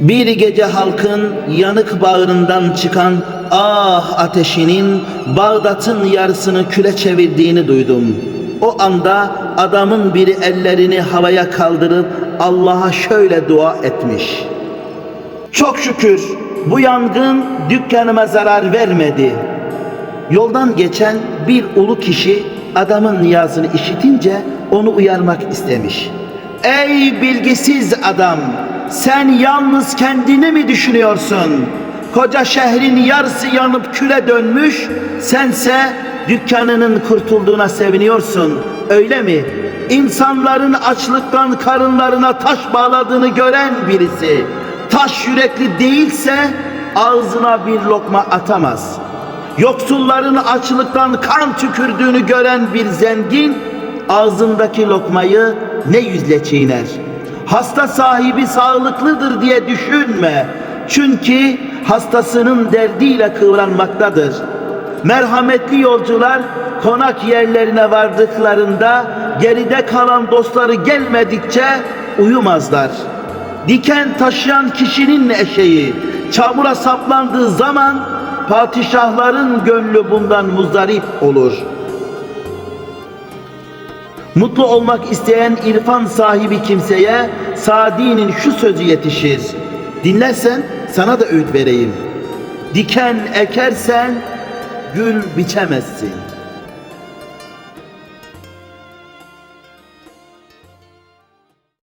Bir gece halkın yanık bağrından çıkan ah ateşinin Bağdat'ın yarısını küle çevirdiğini duydum. O anda adamın biri ellerini havaya kaldırıp Allah'a şöyle dua etmiş. Çok şükür bu yangın dükkanıma zarar vermedi. Yoldan geçen bir ulu kişi adamın niyazını işitince onu uyarmak istemiş. Ey bilgisiz adam! Sen yalnız kendini mi düşünüyorsun? Koca şehrin yarısı yanıp küle dönmüş, sense dükkanının kurtulduğuna seviniyorsun. Öyle mi? İnsanların açlıktan karınlarına taş bağladığını gören birisi, taş yürekli değilse ağzına bir lokma atamaz.'' Yoksulların açlıktan kan tükürdüğünü gören bir zengin ağzındaki lokmayı ne yüzle çiğner? Hasta sahibi sağlıklıdır diye düşünme. Çünkü hastasının derdiyle kıvranmaktadır. Merhametli yolcular konak yerlerine vardıklarında geride kalan dostları gelmedikçe uyumazlar. Diken taşıyan kişinin eşeği çamura saplandığı zaman padişahların gönlü bundan muzdarip olur. Mutlu olmak isteyen irfan sahibi kimseye Sadi'nin şu sözü yetişir. Dinlersen sana da öğüt vereyim. Diken ekersen gül biçemezsin.